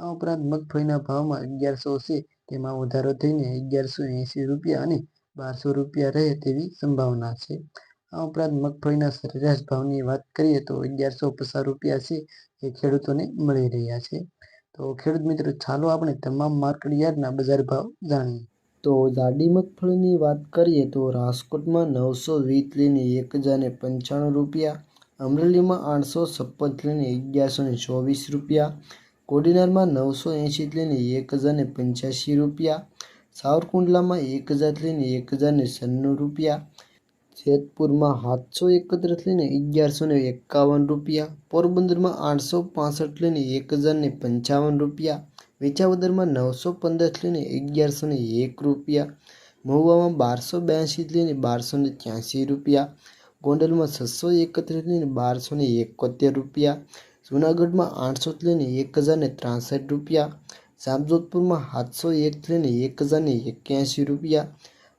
આ ઉપરાંત મગફળીના ભાવમાં અગિયારસો છે. તેમાં વધારો થઈને અગિયારસો એંસી રૂપિયા અને બારસો રૂપિયા રહે તેવી સંભાવના છે. આ ઉપરાંત મગફળીના સરેરાશ ભાવની વાત કરીએ તો અગિયારસો પચાસ રૂપિયા છે એ ખેડૂતોને મળી રહ્યા છે. તો ખેડૂત મિત્રો, ચાલો આપણે તમામ માર્કેટ યાર્ડના બજાર ભાવ જાણીએ. તો જાડી મગફળીની વાત કરીએ તો રાજકોટમાં નવસો વીસ લઈને એક હજાર ને પંચાણું રૂપિયા, અમરેલીમાં આઠસો છપ્પન લઈને અગિયારસો ચોવીસ રૂપિયા કોડીનારમાં નવસો એંશીથી લઈને એક હજારને પંચ્યાસી રૂપિયા, સાવરકુંડલામાં એક હજારથી લઈને એક હજારને સન્નું રૂપિયા, જેતપુરમાં સાતસો એકત્રીસ લઈને અગિયારસો ને એકાવન રૂપિયા, પોરબંદરમાં આઠસો પાસઠ લઈને એક હજારને પંચાવન રૂપિયા વેચાવદરમાં નવસો પંદરથી લઈને અગિયારસો ને એક રૂપિયા, મહુવામાં બારસો બ્યાસીથી લઈને બારસો ને ત્યાંસી રૂપિયા, ગોંડલમાં છસો એકત્રીસ લઈને બારસો ને એકોતેર રૂપિયા જૂનાગઢમાં આઠસોથી લઈને એક હજારને ત્રાસઠ રૂપિયા જામજોધપુરમાં સાતસો એક લઈને એક હજારને એક્યાસી રૂપિયા,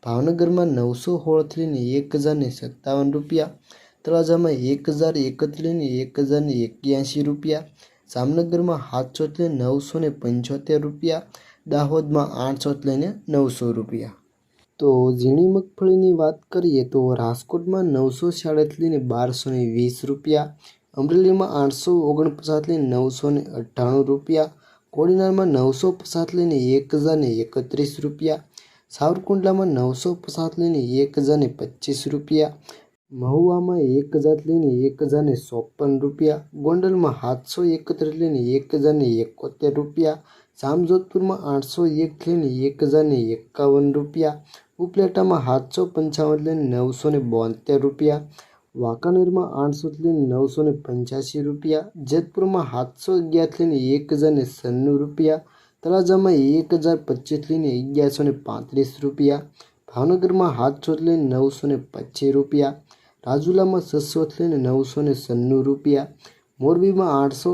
ભાવનગરમાં નવસો હોળથી લઈને એક હજારને સત્તાવન રૂપિયા, તળાજામાં એક હજાર એકથી લઈને એક હજારને એક્યાસી રૂપિયા, જામનગરમાં સાતસો લઈને નવસો ને પંચોતેર રૂપિયા, દાહોદમાં આઠસોથી લઈને નવસો રૂપિયા. તો ઝીણી મગફળીની વાત કરીએ તો રાજકોટમાં નવસો સાડત્રીસ લઈને બારસો ને વીસ રૂપિયા અમરેલીમાં આઠસો ઓગણપચાસથી નવસો ને અઠ્ઠાણું રૂપિયા, કોડીનારમાં નવસો પચાસ લઈને એક હજાર ને એકત્રીસ રૂપિયા, સાવરકુંડલામાં નવસો પચાસ લઈને એક હજાર ને પચીસ રૂપિયા, મહુવામાં એક હજાર લઈને એક હજાર ને ચોપન રૂપિયા, ગોંડલમાં સાતસો એકત્રીસ લઈને એક હજાર ને એકોતેર રૂપિયા, જામજોધપુરમાં આઠસો એક લઈને એક હજાર ને એકાવન રૂપિયા, ઉપલેટામાં સાતસો પંચાવન લઈને નવસો ને બોતેર રૂપિયા વાંકાનેરમાં આઠસો લઈને નવસો ને પંચ્યાસી રૂપિયા, જેતપુરમાં સાતસો અગિયારથી એક હજાર ને સન્નું રૂપિયા, તળાજામાં એક હજાર પચીસથી અગિયારસો ને પાંત્રીસ રૂપિયા, ભાવનગરમાં સાતસોથી નવસો ને પચીસ રૂપિયા, રાજુલામાં છસોથી નવસો ને સન્નું રૂપિયા, મોરબીમાં આઠસો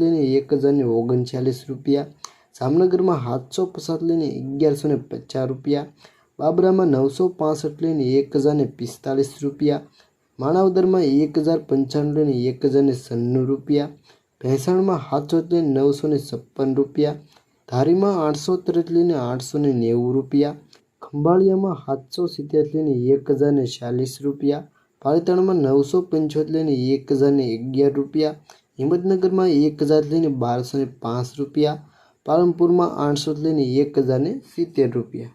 લઈને એક હજાર ને ઓગણચાલીસ રૂપિયા, જામનગરમાં સાતસો પચાસ લઈને અગિયારસો ને પચાસ રૂપિયા, બાબરામાં નવસો પાસઠ લઈને એક હજાર ને પિસ્તાલીસ રૂપિયા માણાવદરમાં એક હજાર પંચાણું લઈને એક હજાર ને સન્નું રૂપિયા, ભેંસાણમાં સાતસો લઈને નવસો ને છપ્પન રૂપિયા, ધારીમાં આઠસો ત્રીસ લઈને આઠસો ને નેવું રૂપિયા, ખંભાળિયામાં સાતસો સિત્તેર લઈને એક હજાર ને ચાલીસ રૂપિયા, પાલીતાણામાં નવસો પંચોતેર લઈને એક હજાર ને અગિયાર રૂપિયા, હિંમતનગરમાં એક હજાર લઈને બારસો ને પાંચ રૂપિયા, પાલનપુરમાં આઠસો લઈને એક હજાર ને સિત્તેર રૂપિયા.